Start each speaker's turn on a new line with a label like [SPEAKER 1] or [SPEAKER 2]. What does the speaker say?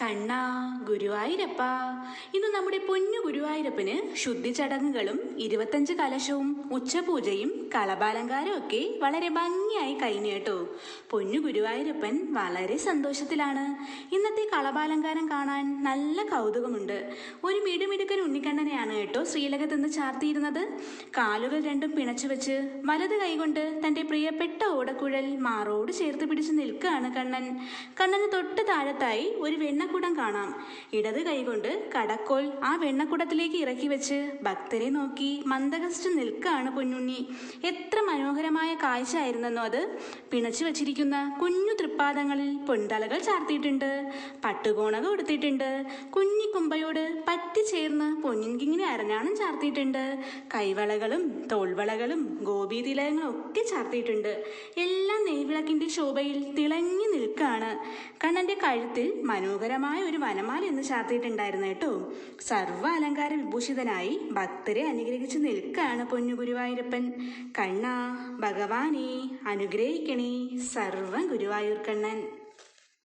[SPEAKER 1] കണ്ണാ ഗുരുവായൂരപ്പ. ഇന്ന് നമ്മുടെ പൊന്നു ഗുരുവായൂരപ്പന് ശുദ്ധി ചടങ്ങുകളും ഇരുപത്തഞ്ച് കലശവും ഉച്ചപൂജയും കളഭാലങ്കാരവും ഒക്കെ വളരെ ഭംഗിയായി കഴിഞ്ഞു കേട്ടോ. പൊന്നു ഗുരുവായൂരപ്പൻ വളരെ സന്തോഷത്തിലാണ്. ഇന്നത്തെ കളഭാലങ്കാരം കാണാൻ നല്ല കൗതുകമുണ്ട്. ഒരു മിടുമിടുക്കൻ ഉണ്ണിക്കണ്ണനെയാണ് കേട്ടോ ശ്രീലകത്ത് നിന്ന് ചാർത്തിയിരുന്നത്. കാലുകൾ രണ്ടും പിണച്ചു വെച്ച് വലത് കൈകൊണ്ട് തന്റെ പ്രിയപ്പെട്ട ഓടക്കുഴൽ മാറോട് ചേർത്ത് പിടിച്ച് നിൽക്കുകയാണ് കണ്ണൻ. കണ്ണന് തൊട്ട് താഴത്തായി ഒരു വെണ്ണക്കുടം കാണാം. ഇടത് കൈകൊണ്ട് കടക്കോൽ ആ വെണ്ണക്കുടത്തിലേക്ക് ഇറക്കി വെച്ച് ഭക്തരെ നോക്കി മന്ദഹസ്റ്റ് നിൽക്കുകയാണ് കുഞ്ഞുണ്ണി എത്ര മനോഹരമായ കാഴ്ച ആയിരുന്നെന്നോ അത്. പിണച്ചു വച്ചിരിക്കുന്ന കുഞ്ഞു തൃപ്പാദങ്ങളിൽ പൊൻതലകൾ ചാർത്തിയിട്ടുണ്ട്. പട്ടുകോണക കൊടുത്തിട്ടുണ്ട് കുഞ്ഞി കുമ്പയോട് പറ്റി ചേർന്ന് പൊന്നിൻകിങ്ങിനെ അരഞ്ഞാണം ചാർത്തിയിട്ടുണ്ട്. കൈവളകളും തോൾവളകളും ഗോപീതിലയങ്ങളും ഒക്കെ ചാർത്തിയിട്ടുണ്ട്. എല്ലാം നെയ്വിളക്കിന്റെ ശോഭയിൽ തിളങ്ങി നിൽക്കുകയാണ് കണ്ണന്റെ കഴുത്തിൽ മനോഹരമായ ഒരു വനമാല എന്ന് ചാർത്തിയിട്ടുണ്ടായിരുന്നു കേട്ടോ. സർവ അലങ്കാര വിഭൂഷിതനായി ഭക്തരെ അനുഗ്രഹിച്ചു നിൽക്കുകയാണ് പൊന്നു ഗുരുവായൂരപ്പൻ. കണ്ണാ ഭഗവാനെ അനുഗ്രഹിക്കണേ സർവ ഗുരുവായൂർ കണ്ണൻ.